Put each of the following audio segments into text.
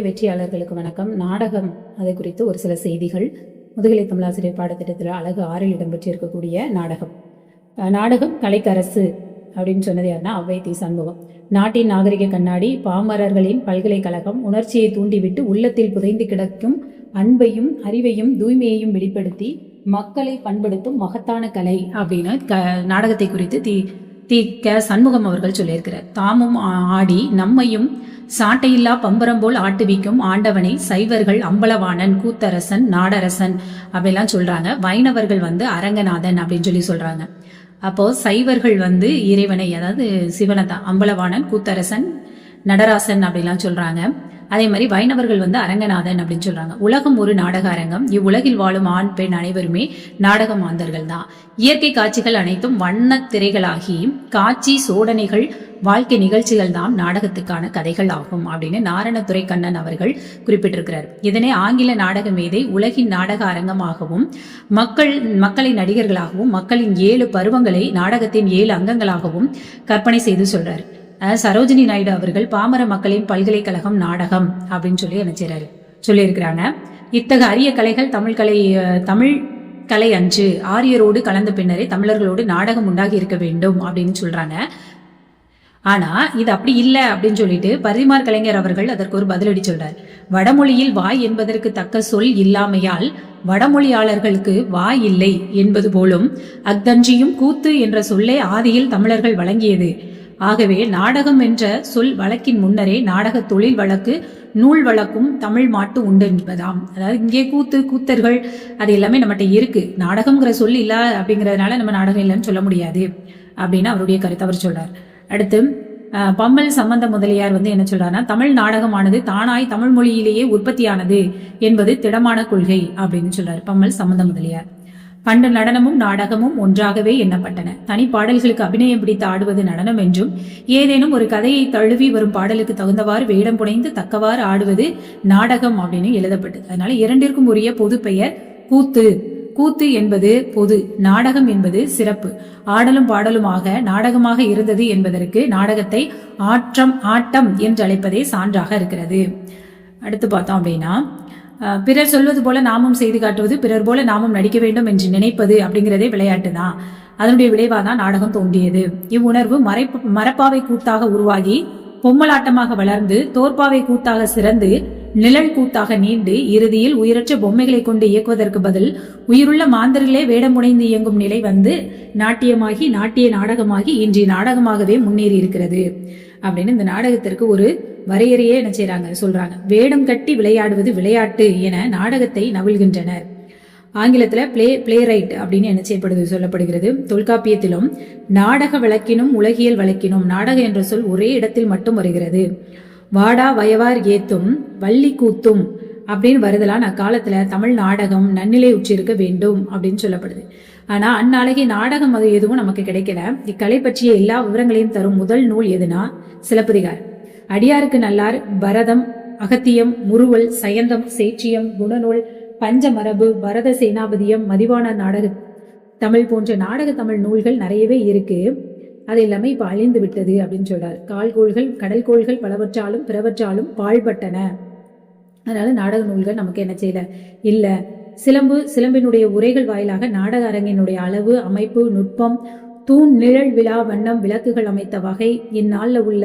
வெற்றியாளர்களுக்கு வணக்கம். நாடகம் அதை குறித்து ஒரு சில செய்திகள். முதுகலை தமிழாசிரியர் பாடத்திட்டத்தில் அழகு ஆறில் இடம்பெற்றிருக்கக்கூடிய நாடகம். நாடகம் கலைக்கரசு அப்படின்னு சொன்னது யாருன்னா அவ்வை தி சண்முகம். நாட்டின் நாகரிக கண்ணாடி பாமரர்களின் பல்கலைக்கழகம் உணர்ச்சியை தூண்டிவிட்டு உள்ளத்தில் புதைந்து கிடக்கும் அன்பையும் அறிவையும் தூய்மையையும் வெளிப்படுத்தி மக்களை பண்படுத்தும் மகத்தான கலை அப்படின்னு க நாடகத்தை குறித்து தி தீக்க சண்முகம் அவர்கள் சொல்லியிருக்கிறார். தாமும் ஆடி நம்மையும் சாட்டையில்லா பம்பரம் போல் ஆட்டுவிக்கும் ஆண்டவனை சைவர்கள் அம்பலவாணன் கூத்தரசன் நாடரசன் அப்படிலாம் சொல்றாங்க. வைணவர்கள் வந்து அரங்கநாதன் அப்படின்னு சொல்லி சொல்றாங்க. அப்போ சைவர்கள் வந்து இறைவனை அதாவது சிவனை தான் அம்பலவாணன் கூத்தரசன் நடராசன் அப்படிலாம் சொல்றாங்க. அதே மாதிரி வைணவர்கள் வந்து அரங்கநாதன் அப்படின்னு சொல்றாங்க. உலகம் ஒரு நாடக அரங்கம். இவ்வுலகில் வாழும் ஆண் பெண் அனைவருமே நாடக மாந்தர்கள் தான். இயற்கை காட்சிகள் அனைத்தும் வண்ணத் திரைகளாகி காட்சி சோடனைகள் வாழ்க்கை நிகழ்ச்சிகள் தான் நாடகத்துக்கான கதைகள் ஆகும் அப்படின்னு நாரணதுரை கண்ணன் அவர்கள் குறிப்பிட்டிருக்கிறார். இதனை ஆங்கில நாடக மேதை உலகின் நாடக அரங்கமாகவும் மக்கள் மக்களை நடிகர்களாகவும் மக்களின் ஏழு பருவங்களை நாடகத்தின் ஏழு அங்கங்களாகவும் கற்பனை செய்து சொல்றார். சரோஜினி நாயுடு அவர்கள் பாமர மக்களின் பல்கலைக்கழகம் நாடகம் அப்படின்னு சொல்லி என்ன சொல்லியிருக்கிறாங்க. இத்தகைய அரிய கலைகள் தமிழ் கலை தமிழ் கலை அன்று ஆரியரோடு கலந்த பின்னரே தமிழர்களோடு நாடகம் உண்டாகி இருக்க வேண்டும் அப்படின்னு சொல்றாங்க. ஆனா இது அப்படி இல்லை அப்படின்னு சொல்லிட்டு பரிமார் கலைஞர் அவர்கள் அதற்கு ஒரு பதிலடி சொல்றார். வடமொழியில் வாய் என்பதற்கு தக்க சொல் இல்லாமையால் வடமொழியாளர்களுக்கு வாய் இல்லை என்பது போலும் அக்தஞ்சியும் கூத்து என்ற சொல்லை ஆதியில் தமிழர்கள் வழங்கியது. ஆகவே நாடகம் என்ற சொல் வழக்கின் முன்னரே நாடக தொழில் வழக்கு நூல் வழக்கும் தமிழ் மாட்டு உண்டு என்பதாம். அதாவது இங்கே கூத்து கூத்தர்கள் அது எல்லாமே நம்மகிட்ட இருக்கு. நாடகம்ங்கிற சொல் இல்லை அப்படிங்கறதுனால நம்ம நாடகம் இல்லைன்னு சொல்ல முடியாது அப்படின்னு அவருடைய கருத்தை அவர் சொல்றார். அடுத்து பம்மல் சம்பந்த முதலியார் வந்து என்ன சொல்றாருன்னா தமிழ் நாடகமானது தானாய் தமிழ் மொழியிலேயே உற்பத்தியானது என்பது திடமான கொள்கை அப்படின்னு சொல்றாரு பம்மல் சம்பந்த முதலியார். பண்டு நடனமும் நாடகமும் ஒன்றாகவே எண்ணப்பட்டன. தனி பாடல்களுக்கு அபிநயம் பிடித்து ஆடுவது நடனம் என்றும் ஏதேனும் ஒரு கதையை தழுவி வரும் பாடலுக்கு தகுந்தவாறு வேடம் புனைந்து தக்கவாறு ஆடுவது நாடகம் அப்படின்னு எழுதப்பட்டது. அதனால இரண்டிற்கும் உரிய பொது பெயர் கூத்து. கூத்து என்பது பொது நாடகம் என்பது சிறப்பு. ஆடலும் பாடலுமாக நாடகமாக இருந்தது என்பதற்கு நாடகத்தை ஆற்றம் ஆட்டம் என்று அழைப்பதே சான்றாக இருக்கிறது. அடுத்து பார்த்தோம் அப்படின்னா பிறர் சொல்வது போல நாமும் செய்து காட்டுவது பிறர் போல நாமும் நடிக்க வேண்டும் என்று நினைப்பது அப்படிங்கிறதே விளையாட்டு தான். அதனுடைய விளைவாக தான் நாடகம் தோன்றியது. இவ்வுணர்வு மறை மரப்பாவை கூத்தாக உருவாகி பொம்மலாட்டமாக வளர்ந்து தோற்பாவை கூத்தாக சிறந்து நிழல் கூத்தாக நீண்டு இறுதியில் உயிரற்ற பொம்மைகளை கொண்டு இயக்குவதற்கு பதில் உயிருள்ள மாந்தர்களே வேடம் இயங்கும் நிலை வந்து நாட்டியமாகி நாட்டிய நாடகமாகி இன்றைய நாடகமாகவே முன்னேறி இருக்கிறது அப்படின்னு இந்த நாடகத்திற்கு ஒரு வரையறையே என்ன செய்யறாங்க சொல்றாங்க. வேடம் கட்டி விளையாடுவது விளையாட்டு என நாடகத்தை நவிழ்கின்றனர் ஆங்கிலத்துல பிளே பிளே ரைட் அப்படின்னு என்ன செய்யப்படுது சொல்லப்படுகிறது. தொல்காப்பியத்திலும் நாடக வழக்கினும் உலகியல் வழக்கினும் நாடக என்ற சொல் ஒரே இடத்தில் மட்டும் வருகிறது. வாடா வயவார் ஏத்தும் வள்ளி கூத்தும் அப்படின்னு வருதலான் அக்காலத்துல தமிழ் நாடகம் நன்னிலை உற்றிருக்க வேண்டும் அப்படின்னு சொல்லப்படுது. ஆனா அந்நாளைக்கு நாடகம் அது எதுவும் நமக்கு கிடைக்கல. இக்கலை பற்றிய எல்லா விவரங்களையும் தரும் முதல் நூல் எதுனா சிலப்பதிகார். அடியாருக்கு நல்லார் பரதம் அகத்தியம் முறுவல் சயந்தம் சேற்றியம் குணநூல் பஞ்சமரபு பரத சேனாபதியம் மதிவான நாடக தமிழ் போன்ற நாடக தமிழ் நூல்கள் நிறையவே இருக்கு. அது எல்லாமே இப்போ அழிந்து விட்டது அப்படின்னு சொல்றார். கால்கோள்கள் கடல்கோள்கள் பலவற்றாலும் பிறவற்றாலும் பாழ்பட்டன. அதனால நாடக நூல்கள் நமக்கு என்ன செய்யல? இல்லை. சிலம்பு சிலம்பினுடைய உரைகள் வாயிலாக நாடக அரங்கினுடைய அளவு அமைப்பு நுட்பம் தூண் நிழல் விழா வண்ணம் விளக்குகள் அமைத்த வகை இந்நாளில் உள்ள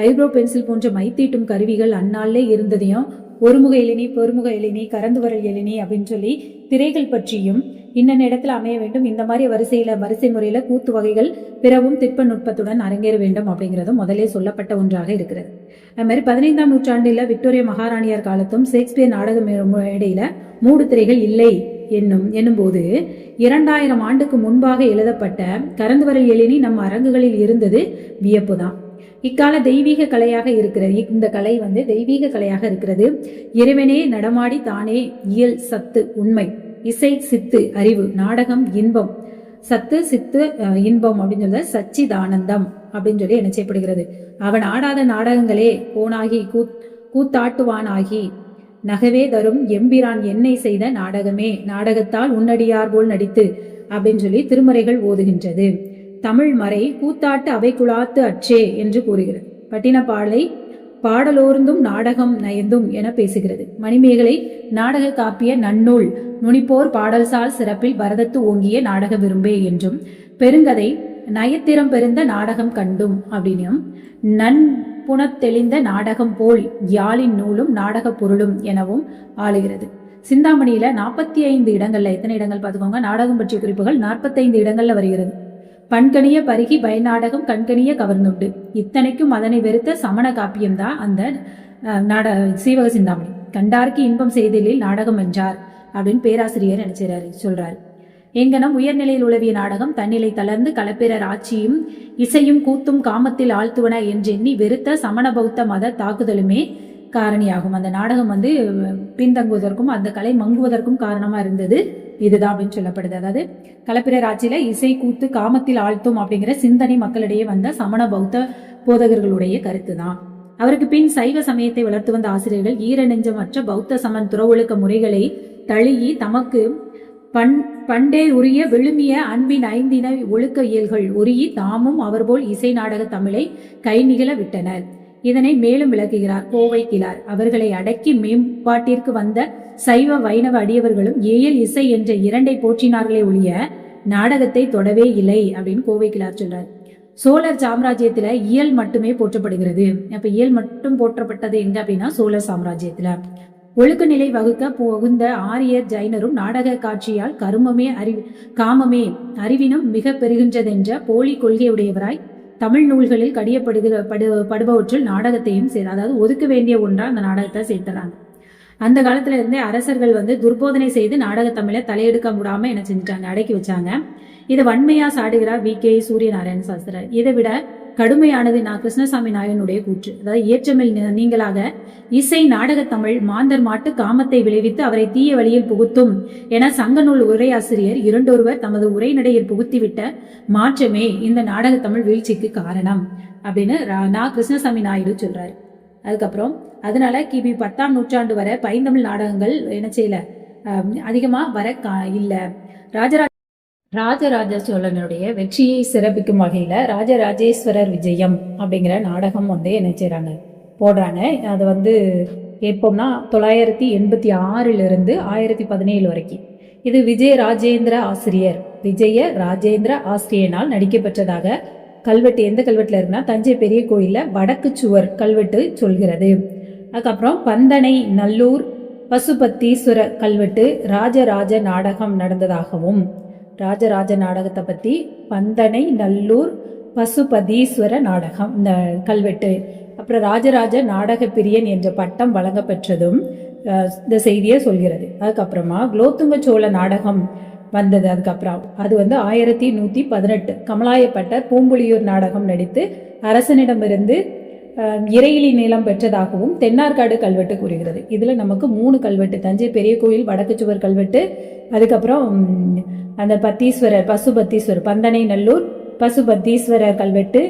ஐப்ரோ பென்சில் போன்ற மைத்தீட்டும் கருவிகள் அந்நாளிலே இருந்ததையும் ஒருமுக எளினி பெருமுக எளினி கறந்து வரல் எளினி அப்படின்னு சொல்லி திரைகள் பற்றியும் இன்னென்ன இடத்துல அமைய வேண்டும் இந்த மாதிரி வரிசையில வரிசை முறையில கூத்து வகைகள் பிறவும் திட்ப நுட்பத்துடன் அரங்கேற வேண்டும் அப்படிங்கிறதும் முதலே சொல்லப்பட்ட ஒன்றாக இருக்கிறது. அது மாதிரி பதினைந்தாம் நூற்றாண்டில் விக்டோரியா மகாராணியார் காலத்தும் ஷேக்ஸ்பியர் நாடக மே- மேடையில மூடு திரைகள் இல்லை என்னும் என்னும்போது இரண்டாயிரம் ஆண்டுக்கு முன்பாக எழுதப்பட்ட கரந்துவரல் எழினி நம் அரங்குகளில் இருந்தது வியப்புதான். இக்கால தெய்வீக கலையாக இருக்கிறது. இந்த கலை வந்து தெய்வீக கலையாக இருக்கிறது. இறைவனே நடமாடி தானே இயல் சத்து உண்மை. இசை சித்து அறிவு நாடகம் இன்பம். சத்து சித்து இன்பம் அப்படின்னு சொல்ல சச்சிதானந்தம் அப்படின்னு சொல்லி என்ன செய்யப்படுகிறது அவன் ஆடாத நாடகங்களே போனாகி கூத் கூத்தாட்டுவானாகி நகவே தரும் எம்பிரான் என்னை செய்த நாடகமே நாடகத்தால் உன்னடியார் போல் நடித்து அப்படின்னு சொல்லி திருமறைகள் ஓதுகின்றது. தமிழ் மறை கூத்தாட்டு அவை குழாத்து அச்சே என்று கூறுகிறது. பட்டினப்பாலை பாடலோர்ந்தும் நாடகம் நயந்தும் என பேசுகிறது. மணிமேகலை நாடக காப்பிய நன்னூல் நுனிப்போர் பாடல்சால் சிறப்பில் பரதத்து ஓங்கிய நாடக விரும்பே என்றும் பெருங்கதை நயத்திறம் பெருந்த நாடகம் கண்டும் அப்படின்னும் நன் புனத்தெளிந்த நாடகம் போல் யாழின் நூலும் நாடகப் பொருளும் எனவும் ஆளுகிறது. சிந்தாமணியில நாற்பத்தி ஐந்து இடங்கள்ல எத்தனை இடங்கள் பார்த்துக்கோங்க நாடகம் பற்றிய குறிப்புகள் நாற்பத்தைந்து இடங்கள்ல வருகிறது. பண்கணிய பருகி பயநாடகம் கண்கணிய கவர்ந்துண்டு. இத்தனைக்கும் அதனை வெறுத்த சமண காப்பியம்தான் அந்த நாட சீவக சிந்தாமணி. கண்டார்க்கு இன்பம் செய்தலில் நாடகம் என்றார் அப்படின்னு பேராசிரியர் நினைச்சிறாரு சொல்றாரு. எங்கனம் உயர்நிலையில் உளவிய நாடகம் தன்னிலை தளர்ந்து களப்பிரர் ஆட்சியும் இசையும் கூத்தும் காமத்தில் ஆழ்த்துவன என்றெண்ணி வெறுத்த சமண பௌத்த மத தாக்குதலுமே காரணியாகும். அந்த நாடகம் வந்து பின்தங்குவதற்கும் அந்த கலை மங்குவதற்கும் காரணமா இருந்தது இதுதான் அப்படின்னு சொல்லப்படுது. அதாவது கலப்பிரர் ஆட்சியில இசை கூத்து காமத்தில் ஆழ்த்தும் அப்படிங்கிற சிந்தனை மக்களிடையே வந்த சமண பௌத்த போதகர்களுடைய கருத்து தான் அவருக்கு பின் சைவ சமயத்தை வளர்த்து வந்த ஆசிரியர்கள் ஈர நெஞ்சமற்ற பௌத்த சமன் துறவொழுக்க முறைகளை தழுகி தமக்கு பண் பண்டே உரிய விழுமிய அன்பின் ஐந்தின ஒழுக்க இயல்கள் உருகி தாமும் அவர்போல் இசை நாடக தமிழை கை நிகழ விட்டனர். இதனை மேலும் விளக்குகிறார் கோவை கிளார். அவர்களை அடக்கி மேம்பாட்டிற்கு வந்த சைவ வைணவ அடியவர்களும் ஏயல் இசை என்ற இரண்டை போற்றினார்களே ஒழிய நாடகத்தை தொடவே இல்லை அப்படின்னு கோவை கிளார் சொல்றார். சோழர் சாம்ராஜ்யத்துல இயல் மட்டுமே போற்றப்படுகிறது. அப்ப இயல் மட்டும் போற்றப்பட்டது எங்க அப்படின்னா சோழர் சாம்ராஜ்யத்துல. ஒழுக்க நிலை வகுக்க புகுந்த ஆரியர் ஜைனரும் நாடக காட்சியால் கருமமே அறிவி காமமே அறிவினும் மிக பெறுகின்றதென்ற போலி கொள்கையுடையவராய் தமிழ் நூல்களில் கடியப்படுகிற படு படுபவற்றில் நாடகத்தையும் சேர் அதாவது ஒதுக்க வேண்டிய ஒன்றா அந்த நாடகத்தை சேர்த்துறாங்க. அந்த காலத்துல இருந்தே அரசர்கள் வந்து துர்போதனை செய்து நாடக தமிழை தலையெடுக்க முடாம என்ன செஞ்சுட்டாங்க? அடக்கி வச்சாங்க. இதை வன்மையா சாடுகிறார் வி. கே. சூரியநாராயண சாஸ்திரர். இதை விட கடுமையானது நான் கிருஷ்ணசாமி நாயனுடைய கூற்று. அதாவது ஏற்றமில் நீங்களாக இசை நாடகத்தமிழ் மாந்தர் மாட்டு காமத்தை விளைவித்து அவரை தீய வழியில் புகுத்தும் என சங்கநூல் உரையாசிரியர் இரண்டொருவர் தமது உரைநடையில் புகுத்திவிட்ட மாற்றமே இந்த நாடக தமிழ் வீழ்ச்சிக்கு காரணம் அப்படின்னு ரா- நா. கிருஷ்ணசாமி நாயுடு சொல்றாரு. அதுக்கப்புறம் அதனால கிபி பத்தாம் நூற்றாண்டு வரை பைந்தமிழ் நாடகங்கள் என்ன செய்யல? அதிகமா வர கா- இல்ல. ராஜராஜ ராஜராஜ சோழனுடைய வெற்றியை சிறப்பிக்கும் வகையில ராஜராஜேஸ்வரர் விஜயம் அப்படிங்கிற நாடகம் வந்து என்ன செய்கிறாங்க போடுறாங்க. அது வந்து எப்போம்னா தொள்ளாயிரத்தி எண்பத்தி ஆறுல இருந்து ஆயிரத்தி பதினேழு வரைக்கும். இது விஜய ராஜேந்திர ஆசிரியர். விஜய ராஜேந்திர ஆசிரியனால் நடிக்கப்பெற்றதாக கல்வெட்டு எந்த கல்வெட்டுல இருக்குன்னா தஞ்சை பெரிய கோயில்ல வடக்கு சுவர் கல்வெட்டு சொல்கிறது. அதுக்கப்புறம் பந்தனை நல்லூர் பசுபத்தீஸ்வர கல்வெட்டு ராஜராஜ நாடகம் நடந்ததாகவும் ராஜராஜ நாடகத்தை பற்றி பந்தனை நல்லூர் பசுபதீஸ்வர நாடகம் இந்த கல்வெட்டு. அப்புறம் ராஜராஜ நாடக பிரியன் என்ற பட்டம் வழங்கப்பெற்றதும் இந்த செய்தியை சொல்கிறது. அதுக்கப்புறமா குலோத்துங்க சோழ நாடகம் வந்தது அதுக்கப்புறம். அது வந்து ஆயிரத்தி நூற்றி பதினெட்டு கமலாயப்பட்டர் பூம்புலியூர் நாடகம் நடித்து அரசனிடமிருந்து இறையிலி நீளம் பெற்றதாகவும் தென்னார்காடு கல்வெட்டு கூறுகிறது. இதில் நமக்கு மூணு கல்வெட்டு தஞ்சை பெரிய கோயில் வடக்கு சுவர் கல்வெட்டு அதுக்கப்புறம் அந்த பத்தீஸ்வரர் பசுபத்தீஸ்வரர் பந்தனை நல்லூர் பசுபத்தீஸ்வரர் கல்வெட்டு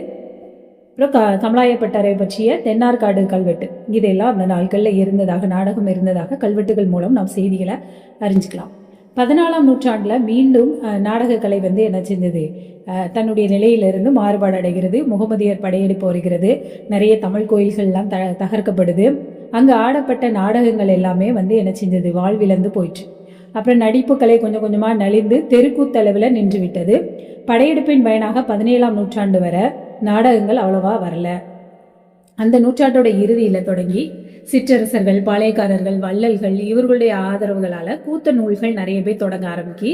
அப்புறம் க கமலாயப்பட்டரை பற்றிய தென்னார்காடு கல்வெட்டு. இதெல்லாம் அந்த நாட்களில் இருந்ததாக நாடகம் இருந்ததாக கல்வெட்டுகள் மூலம் நாம் செய்திகளை அறிஞ்சுக்கலாம். பதினாலாம் நூற்றாண்டில் மீண்டும் நாடகக்கலை வந்து என்ன செஞ்சது? தன்னுடைய நிலையிலிருந்து மாறுபாடு அடைகிறது முகமதியர் படையெடுப்பு வருகிறது நிறைய தமிழ் கோயில்கள்லாம் த தகர்க்கப்படுது. அங்கே ஆடப்பட்ட நாடகங்கள் எல்லாமே வந்து என்ன செஞ்சது? வாழ்விழந்து போயிட்டு அப்புறம் நடிப்பு கலை கொஞ்சம் கொஞ்சமாக நலிந்து தெருக்கூத்தளவில் நின்று விட்டது. படையெடுப்பின் பயனாக பதினேழாம் நூற்றாண்டு வரை நாடகங்கள் அவ்வளவா வரல. அந்த நூற்றாண்டோட இறுதியில் தொடங்கி சிற்றரசர்கள் பாளையக்காரர்கள் வள்ளல்கள் இவர்களுடைய ஆதரவுகளால கூத்த நூல்கள் நிறைய பேர் தொடங்க ஆரம்பிக்கி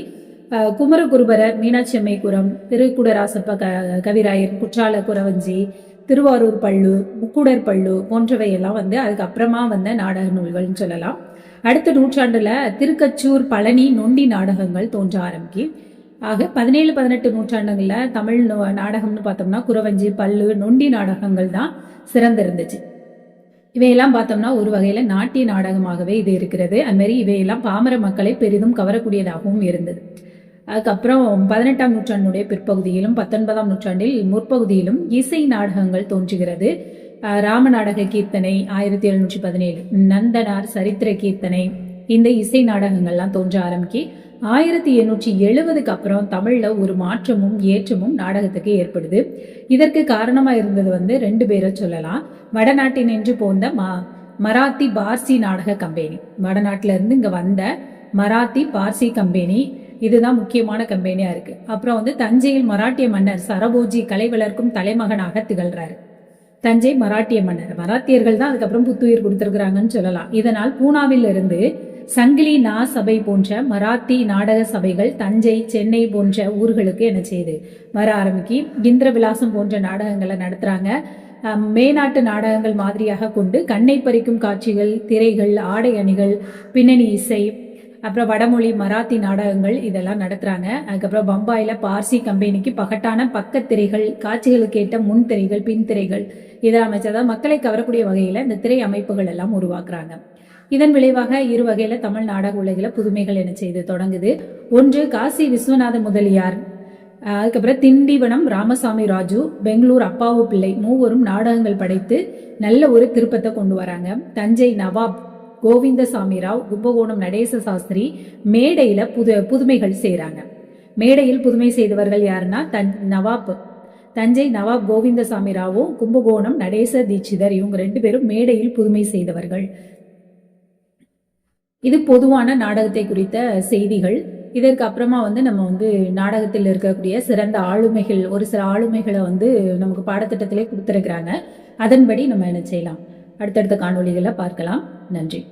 குமரகுருபர குமரகுருபரர் மீனாட்சி அம்மைக்குரம் திருக்குடராசப்ப க கவிராயர் குற்றால குறவஞ்சி திருவாரூர் பள்ளு முக்குடர் பள்ளு போன்றவையெல்லாம் வந்து அதுக்கப்புறமா வந்த நாடக நூல்கள்னு சொல்லலாம். அடுத்த நூற்றாண்டுல திருக்கச்சூர் பழனி நொண்டி நாடகங்கள் தோன்ற ஆரம்பிக்கி ஆக பதினேழு பதினெட்டு நூற்றாண்டுகளில் தமிழ் நோ- நாடகம்னு பார்த்தோம்னா குறவஞ்சி பல்லு நொண்டி நாடகங்கள் தான் சிறந்திருந்துச்சு. இவையெல்லாம் பார்த்தோம்னா ஒரு வகையில நாட்டிய நாடகமாகவே இது இருக்கிறது. அது மாதிரி இவையெல்லாம் பாமர மக்களை பெரிதும் கவரக்கூடியதாகவும் இருந்தது. அதுக்கப்புறம் பதினெட்டாம் நூற்றாண்டுடைய பிற்பகுதியிலும் பத்தொன்பதாம் நூற்றாண்டில் முற்பகுதியிலும் இசை நாடகங்கள் தோன்றுகிறது. ராம நாடக கீர்த்தனை ஆயிரத்தி எழுநூற்றி பதினேழு நந்தனார் சரித்திர கீர்த்தனை இந்த இசை நாடகங்கள்லாம் தோன்ற ஆரம்பிக்கி ஆயிரத்தி எண்ணூற்றி எழுபதுக்கு அப்புறம் தமிழில் ஒரு மாற்றமும் ஏற்றமும் நாடகத்துக்கு ஏற்படுது. இதற்கு காரணமாக இருந்தது வந்து ரெண்டு பேரை சொல்லலாம். வடநாட்டினின்று போந்த மா மராத்தி பார்சி நாடக கம்பெனி. வடநாட்டிலேருந்து இங்கே வந்த மராத்தி பார்சி கம்பெனி இதுதான் முக்கியமான கம்பெனியாக இருக்கு. அப்புறம் வந்து தஞ்சையில் மராட்டிய மன்னர் சரபோஜி கலை வளர்க்கும் தலைமகனாக திகழ்றாரு. தஞ்சை மராட்டிய மன்னர். மராத்தியர்கள் தான் அதுக்கப்புறம் புத்துயிர் கொடுத்துருக்குறாங்கன்னு சொல்லலாம். இதனால் பூனாவில் இருந்து சங்கிலி நா சபை போன்ற மராத்தி நாடக சபைகள் தஞ்சை சென்னை போன்ற ஊர்களுக்கு என்ன செய்யுது வர ஆரம்பிக்கி இந்திர விலாசம் போன்ற நாடகங்களை நடத்துறாங்க. மேநாட்டு நாடகங்கள் மாதிரியாக கொண்டு கண்ணை பறிக்கும் காட்சிகள் திரைகள் ஆடை அணிகள் பின்னணி இசை அப்புறம் வடமொழி மராத்தி நாடகங்கள் இதெல்லாம் நடத்துகிறாங்க அதுக்கப்புறம் பம்பாயில் பார்சி கம்பெனிக்கு பகட்டான பக்கத் திரைகள் காட்சிகளுக்கு ஏற்ற முன் திரைகள் பின் திரைகள் இதை அமைச்சதா மக்களை கவரக்கூடிய வகையில் இந்த திரை அமைப்புகள் எல்லாம் உருவாக்குறாங்க. இதன் விளைவாக இரு வகையில தமிழ் நாடக உலகில புதுமைகள் என செய்து தொடங்குது. ஒன்று காசி விஸ்வநாத முதலியார் அதுக்கப்புறம் திண்டிவனம் ராமசாமி ராஜு பெங்களூர் அப்பாவு பிள்ளை மூவரும் நாடகங்கள் படைத்து நல்ல ஒரு திருப்பத்தை கொண்டு வராங்க. தஞ்சை நவாப் கோவிந்தசாமி ராவ் கும்பகோணம் நடேச சாஸ்திரி மேடையில புது புதுமைகள் செய்கிறாங்க மேடையில் புதுமை செய்தவர்கள் யாருன்னா தன் நவாப். தஞ்சை நவாப் கோவிந்தசாமி ராவும் கும்பகோணம் நடேச தீட்சிதர் இவங்க ரெண்டு பேரும் மேடையில் புதுமை செய்தவர்கள். இது பொதுவான நாடகத்தை குறித்த செய்திகள். இதற்கு அப்புறமா வந்து நம்ம வந்து நாடகத்தில் இருக்கக்கூடிய சிறந்த ஆளுமைகள் ஒரு சில ஆளுமைகளை வந்து நமக்கு பாடத்திட்டத்திலே கொடுத்துருக்குறாங்க. அதன்படி நம்ம என்ன செய்யலாம்? அடுத்தடுத்த காணொளிகளை பார்க்கலாம். நன்றி.